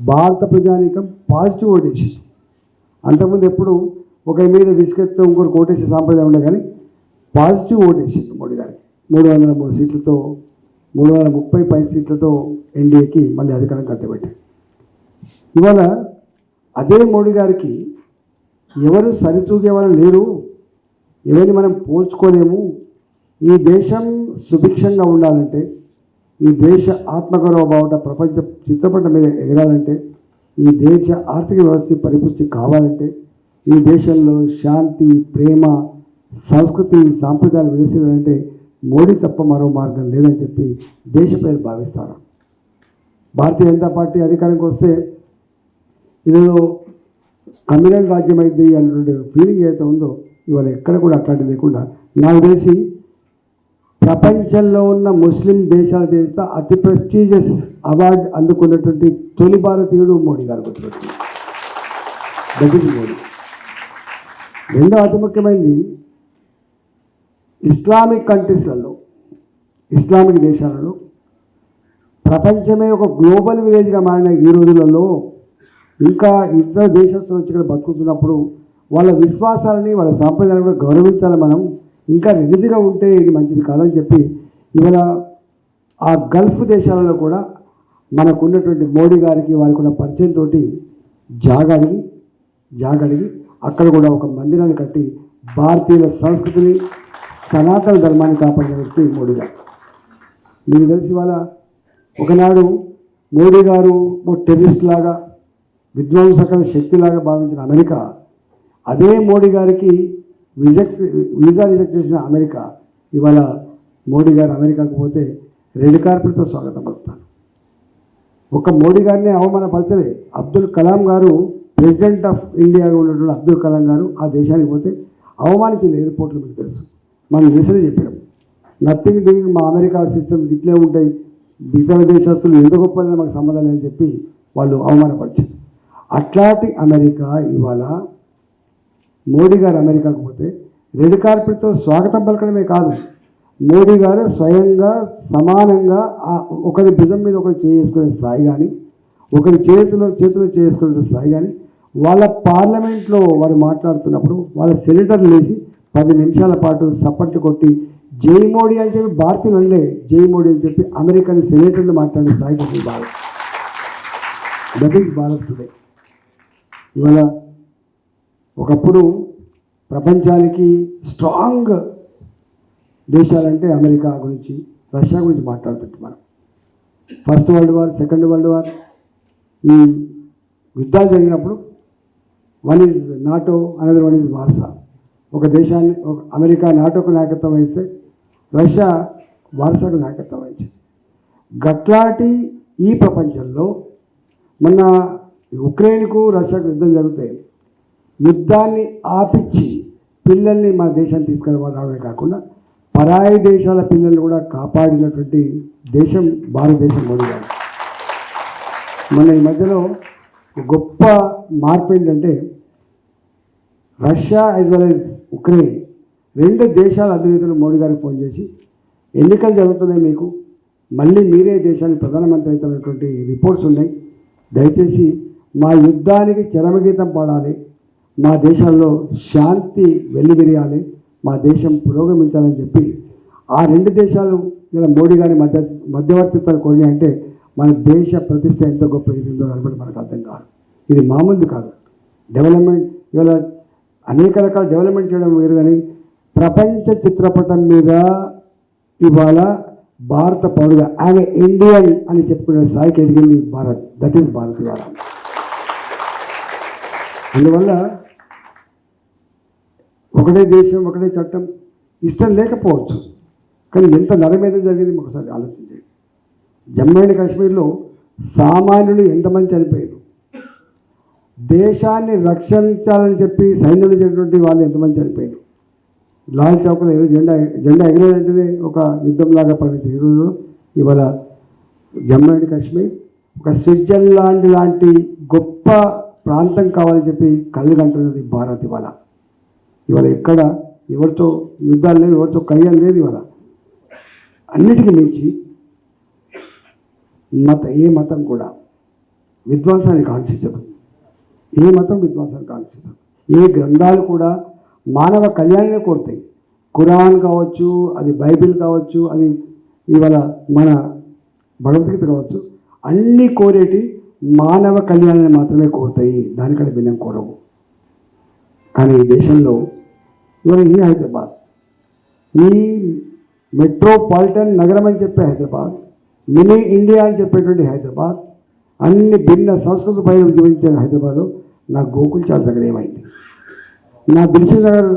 భారత ప్రజానీకం పాజిటివ్ ఓటేసేసి అంతకుముందు ఎప్పుడు ఒకరి మీద విసుకెత్తే ఇంకొకరు ఓటేసే సాంప్రదాయం ఉండే కానీ పాజిటివ్ ఓటేసింది మోడీ గారికి. మూడు వందల మూడు సీట్లతో మూడు వందల ముప్పై పై సీట్లతో ఎన్డీఏకి మళ్ళీ అధికారం కట్టబెట్టారు. ఇవాళ అదే మోడీ గారికి ఎవరు సరితూగే లేరు ఎవరిని మనం పోల్చుకోలేము. ఈ దేశం సుభిక్షంగా ఉండాలంటే ఈ దేశ ఆత్మగౌరవ బావుట ప్రపంచ చిత్రపటం మీద ఎగరాలంటే ఈ దేశ ఆర్థిక వ్యవస్థ పరిపుష్టి కావాలంటే ఈ దేశంలో శాంతి ప్రేమ సంస్కృతి సాంప్రదాయాలు విలిసిందంటే మోడీ తప్ప మరో మార్గం లేదని చెప్పి దేశ ప్రజలు భావిస్తారు భారతీయ జనతా పార్టీ అధికారంకి వస్తే ఇదేదో కమ్యూనల్ రాజ్యం అయింది అన్నటువంటి ఫీలింగ్ ఏదైతే ఉందో ఇవాళ ఎక్కడ కూడా అట్లాంటి లేకుండా నాకు తెలిసి ప్రపంచంలో ఉన్న ముస్లిం దేశాల దేశ అతి ప్రెస్టీజియస్ అవార్డు అందుకున్నటువంటి తొలి భారతీయుడు మోడీ గారు గుర్తుపెట్టి మోడీ. రెండో అతి ముఖ్యమైనది ఇస్లామిక్ కంట్రీస్లలో ఇస్లామిక్ దేశాలలో ప్రపంచమే ఒక గ్లోబల్ విలేజ్గా మారిన ఈ రోజులలో ఇంకా ఇతర దేశస్తులు వచ్చి ఇక్కడ బతుకుతున్నప్పుడు వాళ్ళ విశ్వాసాలని వాళ్ళ సాంప్రదాయాలను కూడా గౌరవించాలి మనం. ఇంకా రిజిడ్గా ఉంటే ఇది మంచిది కాదని చెప్పి ఇవాళ ఆ గల్ఫ్ దేశాలలో కూడా మనకున్నటువంటి మోడీ గారికి వారికి ఉన్న పరిచయంతో జాగడిగి జాగడిగి అక్కడ కూడా ఒక మందిరాన్ని కట్టి భారతీయుల సంస్కృతిని సనాతన ధర్మాన్ని కాపాడిన వ్యక్తి మోడీ గారు. మీకు తెలిసి వాళ్ళ ఒకనాడు మోడీ గారు ఓ టెర్రరిస్ట్ లాగా విధ్వంసకర శక్తిలాగా భావించిన అమెరికా అదే మోడీ గారికి విజెక్ట్ వీసా రిజెక్ట్ చేసిన అమెరికా ఇవాళ మోడీ గారు అమెరికాకు పోతే రెడ్ కార్పెట్తో స్వాగతం పలుకుతాను ఒక మోడీ గారిని అవమానపరచలే. అబ్దుల్ కలాం గారు ప్రెసిడెంట్ ఆఫ్ ఇండియాగా ఉన్నటువంటి అబ్దుల్ కలాం గారు ఆ దేశానికి పోతే అవమానించింది ఎయిర్పోర్ట్లు మీకు తెలుసు. మనం నిరసన చెప్పాము నథింగ్ డూయింగ్ మా అమెరికా సిస్టమ్స్ ఇట్లే ఉంటాయి. ఇతర దేశస్తులు ఎంత గొప్పదని మాకు సంబంధం లేదని చెప్పి వాళ్ళు అవమానపరిచారు. అట్లాంటి అమెరికా ఇవాళ మోడీ గారు అమెరికాకు పోతే రెడ్ కార్పెట్తో స్వాగతం పలకడమే కాదు. మోడీ గారు స్వయంగా సమానంగా ఒకరి భుజం మీద ఒకరు చేసుకునే స్థాయి కానీ ఒకరి చేతిలో చేతిలో చేసుకునే స్థాయి కానీ వాళ్ళ పార్లమెంట్లో వారు మాట్లాడుతున్నప్పుడు వాళ్ళ సెనేటర్లు లేచి పది నిమిషాల పాటు సప్పట్లు కొట్టి జై మోడీ అని చెప్పి భారతీయులు అనలే జై మోడీ అని చెప్పి అమెరికన్ సెనేటర్లు మాట్లాడే స్థాయికి వచ్చింది Bharat that is Bharat today. ఇవాళ ఒకప్పుడు ప్రపంచానికి స్ట్రాంగ్ దేశాలంటే అమెరికా గురించి రష్యా గురించి మాట్లాడుతుంటాం మనం. First world war second world war ఈ యుద్ధాలు జరిగినప్పుడు one is NATO another one is Warsaw ఒక దేశాన్ని ఒక అమెరికా నాటోకు నాయకత్వం వహిస్తే రష్యా వార్సాకు నాయకత్వం వహించింది. గట్లాంటి ఈ ప్రపంచంలో మొన్న ఉక్రెయిన్కు రష్యాకు యుద్ధం జరుగుతాయి. యుద్ధాన్ని ఆపిచ్చి పిల్లల్ని మన దేశం తీసుకురావడమే కాకుండా పరాయి దేశాల పిల్లల్ని కూడా కాపాడినటువంటి దేశం భారతదేశం మోడీ గారు మన ఈ మధ్యలో గొప్ప మార్పు ఏంటంటే Russia as well as Ukraine రెండు దేశాల అధినేతలు మోడీ గారికి ఫోన్ చేసి ఎన్నికలు జరుగుతున్నాయి మీకు మళ్ళీ మీరే దేశానికి ప్రధానమంత్రి అవుతున్నటువంటి రిపోర్ట్స్ ఉన్నాయి. దయచేసి మా యుద్ధానికి చరమగీతం పాడాలి. మా దేశాల్లో శాంతి వెల్లివిరియాలి మా దేశం పురోగమించాలని చెప్పి ఆ రెండు దేశాలు ఇలా మోడీ గారి మధ్య మధ్యవర్తిత్వాలు కొన్ని అంటే మన దేశ ప్రతిష్ట ఎంత గొప్ప ఇదిందో అనబడి మనకు అర్థం కాదు. ఇది మామూలు కాదు. డెవలప్మెంట్ ఇవాళ అనేక రకాల డెవలప్మెంట్ చేయడం వేరు కానీ ప్రపంచ చిత్రపటం మీద ఇవాళ భారత పౌరుగా ఆమె ఇండియన్ అని చెప్పుకునే స్థాయికి ఎదిగింది భారత్. దట్ ఈస్ భారత్ ఇవాళ. అందువల్ల ఒకటే దేశం ఒకటే చట్టం ఇష్టం లేకపోవచ్చు. కానీ ఎంత నరమేద జరిగింది ఒకసారి ఆలోచించండి. జమ్మూ అండ్ కాశ్మీర్లో సామాన్యులు ఎంతమంది చనిపోయారు? దేశాన్ని రక్షించాలని చెప్పి సైన్యులు చేసినటువంటి వాళ్ళు ఎంతమంది చనిపోయారు? లాల్ చౌకలో ఏదో జెండా జెండా ఎగిరేదంటేనే ఒక యుద్ధంలాగా పరిగణించారు ఈరోజు ఇవాళ జమ్మూ అండ్ కాశ్మీర్ ఒక స్విట్జర్లాండ్ లాంటి గొప్ప ప్రాంతం కావాలని చెప్పి కళ్ళు కంటున్నది భారత్ ఇవాళ. ఇవాళ ఎక్కడ ఎవరితో యుద్ధాలు లేవు ఎవరితో కయ్యాలు లేదు ఇవాళ. అన్నిటికీ మించి మత ఏ మతం కూడా విధ్వంసాన్ని కాంక్షించదు. ఏ మతం విధ్వంసాన్ని కాంక్షించదు. ఏ గ్రంథాలు కూడా మానవ కళ్యాణాన్ని కోరుతాయి. ఖురాన్ కావచ్చు అది బైబిల్ కావచ్చు అది ఇవాళ మన భగవద్గీత కావచ్చు అన్నీ కోరేటి మానవ కళ్యాణాన్ని మాత్రమే కోరుతాయి. దానికంటే భిన్నం కోరవు. కానీ ఈ దేశంలో ఇవాళ ఈ హైదరాబాద్ ఈ మెట్రోపాలిటన్ నగరం అని చెప్పే హైదరాబాద్ మినీ ఇండియా అని చెప్పేటువంటి హైదరాబాద్ అన్ని భిన్న సంస్కృతి పైన జీవించిన హైదరాబాద్ నా గోకుల్ చాల్ దగ్గర ఏమైంది? నా దిల్షుక్ నగర్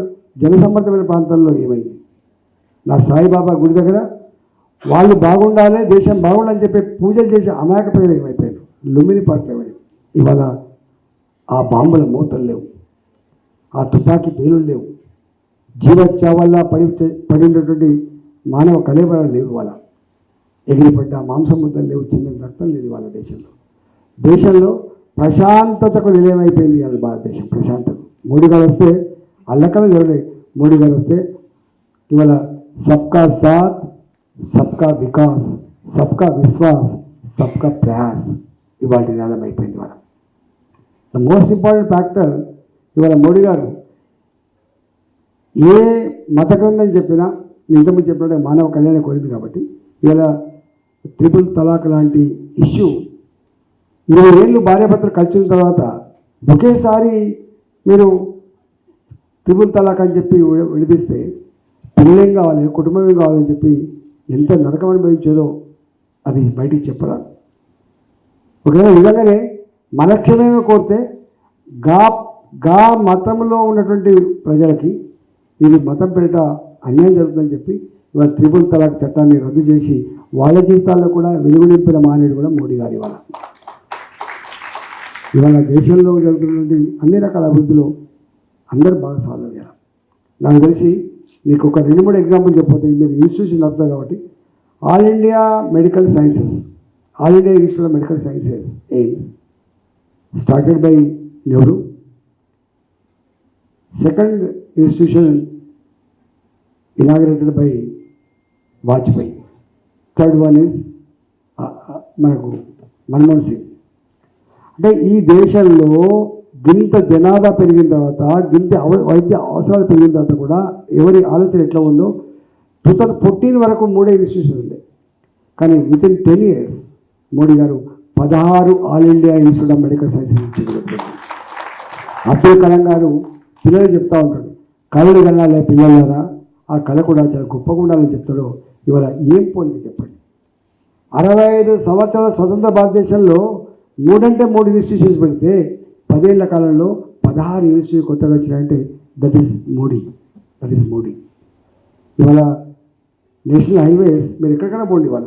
జనసమ్మర్దమైన ప్రాంతంలో ఏమైంది? నా సాయిబాబా గుడి దగ్గర వాళ్ళు బాగుండాలి దేశం బాగుండాలని చెప్పి పూజలు చేసే అమాయక ప్రజలు ఏమైపోయారు? లుమిని పార్టీ ఇవాళ ఆ బాంబుల మూతలు లేవు. ఆ తుపాకీ పేలులు లేవు. జీవచ్చావల్ల పడి పడినటువంటి మానవ కలేబరాలు లేవు ఇవాళ. ఎగిరిపడ్డ మాంసం ముద్దలు లేవు చిన్న రక్తం లేదు వాళ్ళ దేశంలో. దేశంలో ప్రశాంతతకు నిలయమైపోయింది అది భారతదేశం ప్రశాంతత. మోడీ గారు వస్తే అల్లకలు జరగలేదు మోడీ గారు వస్తే ఇవాళ సబ్కా సాత్ సబ్కా వికాస్ సబ్కా విశ్వాస్ సబ్కా ప్రయాస్ ఇవాళ నినాదం అయిపోయింది వాళ్ళ ద మోస్ట్ ఇంపార్టెంట్ ఫ్యాక్టర్ ఇవాళ మోడీ గారు ఏ మత గ్రంథం చెప్పినా నేను ఇంతకుముందు చెప్పినట్టు మానవ కళ్యాణం కోరింది కాబట్టి ఇలా త్రిపుల్ తలాక్ లాంటి ఇష్యూ ఇరవై ఏళ్ళు భార్యాభర్తలు కలిసిన తర్వాత ఒకేసారి మీరు త్రిపుల్ తలాక్ అని చెప్పి విడిపిస్తే పిల్లలేం కావాలి కుటుంబం కావాలని చెప్పి ఎంత నరకం అనుభవించేదో అది బయటికి చెప్పరా? ఒకవేళ నిజంగానే మనక్షేమేమో కోరితే గా గా మతంలో ఉన్నటువంటి ప్రజలకి ఇది మతం పేరిట అన్యాయం జరుగుతుందని చెప్పి ఇవాళ త్రిపుల్ తలాక్ చట్టాన్ని రద్దు చేసి వాళ్ళ జీవితాల్లో కూడా వెలుగునింపిన మానేడు కూడా మోడీ గారు ఇవాళ. ఇవాళ దేశంలో జరుగుతున్నటువంటి అన్ని రకాల అభివృద్ధిలో అందరూ భాగస్వామ్యం అయ్యారు. నాకు తెలిసి నీకు ఒక రెండు మూడు ఎగ్జాంపుల్ చెప్పబోతే మీరు ఇన్స్టిట్యూషన్ నడుపుతారు కాబట్టి. All India medical sciences all India institute of medical sciences AIIMS started by Nehru second institution inaugurated by Vajpayee third one is మనకు మన్మోహన్ సింగ్. అంటే ఈ దేశంలో గింత జనాభా పెరిగిన తర్వాత గింత అవ- వైద్య అవసరాలు పెరిగిన తర్వాత కూడా ఎవరి ఆలోచన ఎట్లా ఉందో టూ థౌజండ్ ఫోర్టీన్ వరకు మూడే ఇన్స్టిట్యూషన్ ఉండే. కానీ with in ten years Modi గారు పదహారు all India institute of medical science Abdul Kalam గారు పిల్లలు చెప్తా ఉంటాడు కళలు కనాలే పిల్లలారా ఆ కళ కూడా చాలా గొప్పగా ఉండాలని చెప్తాడు. ఇవాళ ఏం పోలిక చెప్పండి. అరవై ఐదు సంవత్సరాల స్వతంత్ర భారతదేశంలో మూడంటే మూడు ఇన్స్టిట్యూషన్స్ పెడితే పదేళ్ళ కాలంలో పదహారు ఇన్స్టిట్యూషన్ కొత్తగా వచ్చినాయంటే that is Modi that is Modi. ఇవాళ నేషనల్ హైవేస్ మీరు ఎక్కడికైనా పోండి ఇవాళ.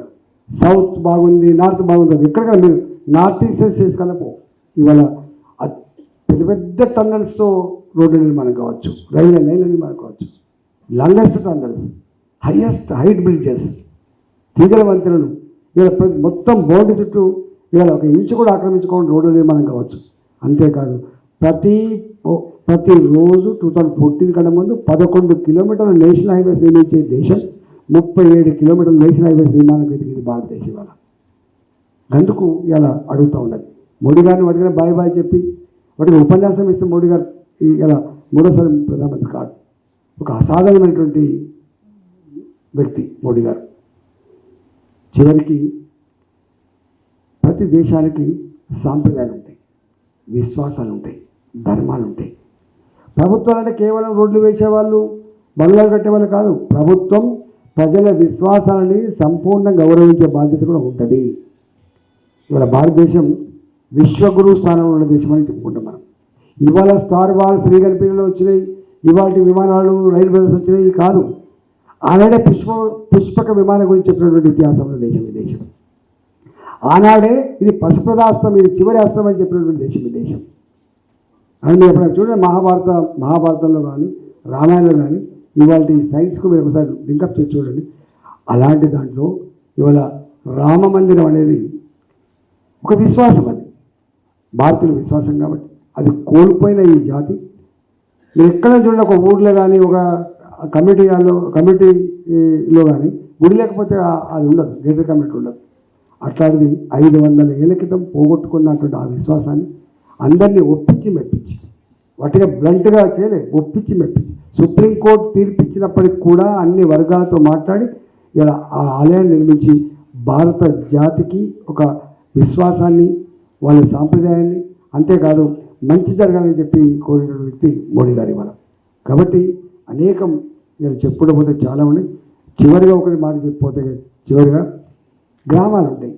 సౌత్ బాగుంది నార్త్ బాగుంది అది ఎక్కడికైనా మీరు నార్త్ ఈస్ట్ చేసుకన్నా పో ఇవాళ పెద్ద పెద్ద టన్నల్స్తో రోడ్డు నిర్మాణం కావచ్చు రైల్వే లైన్ నిర్మాణం కావచ్చు. Longest tunnels highest height bridges తీగల వంతెనలు. ప్రతి మొత్తం బోర్డు చుట్టూ ఇవాళ ఒక ఇంచు కూడా ఆక్రమించుకోవడం రోడ్డు నిర్మాణం కావచ్చు. అంతేకాదు ప్రతి ఓ- ప్రతి రోజు టూ థౌజండ్ ఫోర్టీన్ కన్నా ముందు పదకొండు కిలోమీటర్ల నేషనల్ హైవేస్ నిర్మించే దేశం ముప్పై ఏడు కిలోమీటర్ల నేషనల్ హైవేస్ నిర్మాణం వెతికింది భారతదేశం ఇవాళ. అందుకు ఇలా అడుగుతూ ఉన్నది. మోడీ గారిని వాటికైనా బాయ్ బాయ్ చెప్పి వాటికి ఉపన్యాసం ఇస్తే మోడీ గారు ఇలా మూడోసారి ప్రధానమంత్రి కాదు ఒక అసాధారణమైనటువంటి వ్యక్తి మోడీ గారు. చివరికి ప్రతి దేశానికి సాంప్రదాయాలు ఉంటాయి. విశ్వాసాలు ఉంటాయి. ధర్మాలు ఉంటాయి. ప్రభుత్వాలు అంటే కేవలం రోడ్లు వేసేవాళ్ళు బంగ్లాలు కట్టేవాళ్ళు కాదు. ప్రభుత్వం ప్రజల విశ్వాసాలని సంపూర్ణంగా గౌరవించే బాధ్యత కూడా ఉంటుంది. ఇవాళ భారతదేశం విశ్వగురు స్థానంలో ఉన్న దేశం అని చెప్పుకుంటాం ఇవాళ స్టార్ వార్ శ్రీగణపల్లిలో వచ్చినాయి. ఇవాళ విమానాలు రైల్వేస్ వచ్చినాయి. కాదు. ఆనాడే పుష్ప పుష్పక విమానం గురించి చెప్పినటువంటి ఇతిహాసం దేశం ఈ దేశం. ఆనాడే ఇది పశుప్రదాస్త్రం ఇది చివరి అస్త్రం అని చెప్పినటువంటి దేశం ఈ దేశం. అండ్ ఎప్పుడైనా చూడండి మహాభారత మహాభారతంలో కానీ రామాయణంలో కానీ ఇవాళ సైన్స్కు మీరు ఒకసారి లింకప్ చేసి చూడండి. అలాంటి దాంట్లో ఇవాళ రామ మందిరం అనేది ఒక విశ్వాసం అది. భారతీయుల విశ్వాసం కాబట్టి. అది కోల్పోయిన ఈ జాతి. మీరు ఎక్కడ చూడండి ఒక ఊర్లో కానీ ఒక కమిటీలో కమిటీలో కానీ గుడి లేకపోతే అది ఉండదు గేటెడ్ కమిటీ ఉండదు. అట్లాంటిది ఐదు వందల ఏళ్ళ క్రితం పోగొట్టుకున్నటువంటి ఆ విశ్వాసాన్ని అందరినీ ఒప్పించి మెప్పించి వాటిగా బ్లంట్గా చేయలే ఒప్పించి మెప్పించి. సుప్రీంకోర్టు తీర్పిచ్చినప్పటికి కూడా అన్ని వర్గాలతో మాట్లాడి ఇలా ఆ ఆలయాన్ని నిర్మించి భారత జాతికి ఒక విశ్వాసాన్ని వాళ్ళ సాంప్రదాయాన్ని అంతేకాదు మంచి జరగాలని చెప్పి కోరిన వ్యక్తి మోడీ గారి మనం కాబట్టి అనేకం నేను చెప్పడం పోతే చాలా ఉన్నాయి. చివరిగా ఒకటి మాట చెప్పిపోతే చివరిగా గ్రామాలు ఉంటాయి.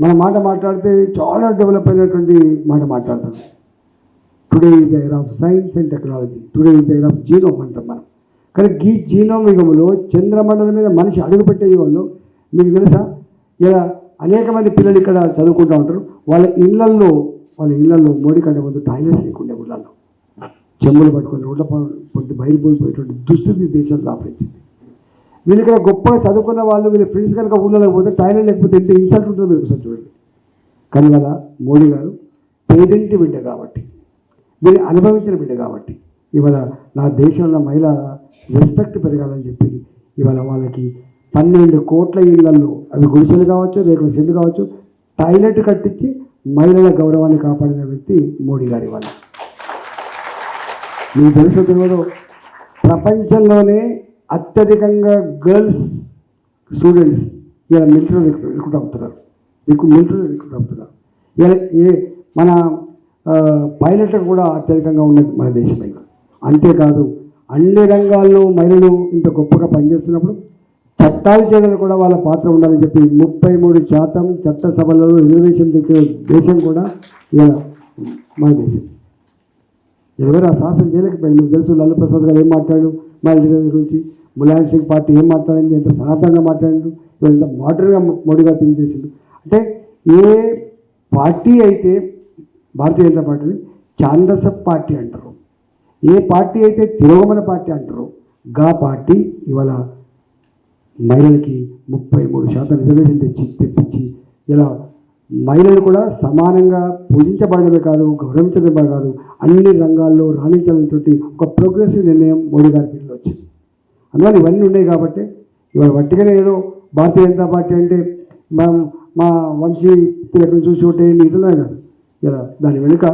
మన మాట మాట్లాడితే చాలా డెవలప్ అయినటువంటి మాట మాట్లాడతాం. Today is era of science and technology today is era of genome అంటాం మనం. కానీ ఈ జీనోమ్ యుగంలో చంద్రమండలం మీద మనిషి అడుగుపెట్టే యుగంలో మీకు తెలుసా? ఇలా అనేక మంది పిల్లలు ఇక్కడ చదువుకుంటూ ఉంటారు. వాళ్ళ ఇళ్ళల్లో వాళ్ళ ఇళ్ళలో మోడీ కంటే ముందు టాయిలెట్స్ లేకుండే ఊళ్ళలో చెమ్ములు పట్టుకొని రోడ్ల పొంటి బయలుపోయిపోయేటువంటి దుస్థితి దేశం దాపించింది వీళ్ళు ఇక్కడ గొప్పగా చదువుకున్న వాళ్ళు వీళ్ళ ఫ్రెండ్స్ కనుక ఊళ్ళో పోతే టాయిలెట్ లేకపోతే ఎంత ఇన్సల్ట్ ఉంటుందో మీరు ఒకసారి చూడండి. కానీ వాళ్ళ మోడీ గారు పేదింటి బిడ్డ కాబట్టి వీళ్ళు అనుభవించిన బిడ్డ కాబట్టి ఇవాళ నా దేశంలో మహిళ రెస్పెక్ట్ పెరగాలని చెప్పి ఇవాళ వాళ్ళకి పన్నెండు కోట్ల ఇళ్ళలో అవి గుడిసెలు కావచ్చు రేకుల సెల్లు కావచ్చు టాయిలెట్ కట్టించి మహిళల గౌరవాన్ని కాపాడిన వ్యక్తి మోడీ గారి వాళ్ళ మీకు తెలుసు తెలియదు ప్రపంచంలోనే అత్యధికంగా గర్ల్స్ స్టూడెంట్స్ ఇలా మిలిటరీ రిక్రూట్ అవుతున్నారు. మీకు మిలిటరీ రిక్రూట్ అవుతున్నారు. ఇలా ఏ మన పైలట్ కూడా అత్యధికంగా ఉన్నది మన దేశమే అంతేకాదు అన్ని రంగాల్లో మహిళలు ఇంత గొప్పగా పనిచేస్తున్నప్పుడు చట్టాలు చేయడంలో కూడా వాళ్ళ పాత్ర ఉండాలని చెప్పి ముప్పై మూడు శాతం చట్టసభలలో రిజర్వేషన్ తెచ్చిన దేశం కూడా మన దేశం. ఎవరు ఆ శాసనం చేయలేకపోయింది మీకు తెలుసు లాలూ ప్రసాద్ గారు ఏం మాట్లాడు మా రిజర్వేషన్ గురించి ములాయం సింగ్ పార్టీ ఏం మాట్లాడింది? ఎంత సనాతనంగా మాట్లాడిండు ఎంత మోడర్న్గా మోడీగా థింక్ చేసిండు అంటే ఏ పార్టీ అయితే భారతీయ జనతా పార్టీని ఛాందస పార్టీ అంటారు ఏ పార్టీ అయితే తిరోగమన పార్టీ అంటారో గా పార్టీ ఇవాళ మహిళలకి ముప్పై మూడు శాతం రిజర్వేషన్ తెచ్చి తెప్పించి ఇలా మహిళలు కూడా సమానంగా పూజించబడమే కాదు గౌరవించడమే కాదు అన్ని రంగాల్లో రాణించాలనేటువంటి ఒక ప్రోగ్రెసివ్ నిర్ణయం మోడీ గారి పీరియడ్లో వచ్చింది. అందువల్ల ఇవన్నీ ఉన్నాయి కాబట్టి ఇవాళ వట్టిగానే ఏదో భారతీయ జనతా పార్టీ అంటే మా మా వంశీ తిలకం చూసి ఉంటే నీటిలో కాదు. ఇలా దాని వెనుక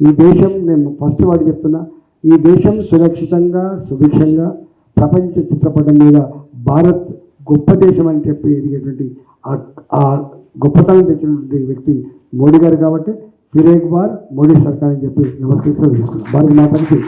ఈ దేశం నేను ఫస్ట్ వాటి చెప్తున్నా ఈ దేశం సురక్షితంగా సుభిక్షంగా ప్రపంచ చిత్రపటం మీద భారత్ గొప్ప దేశం అని చెప్పి ఎదిగేటువంటి ఆ- ఆ గొప్పతనం తెచ్చినటువంటి వ్యక్తి మోడీ గారు కాబట్టి ఫిర్ బార్ మోడీ సర్కార్ అని చెప్పి నమస్కరిస్తూ తీసుకున్నాం భారత మాతానికి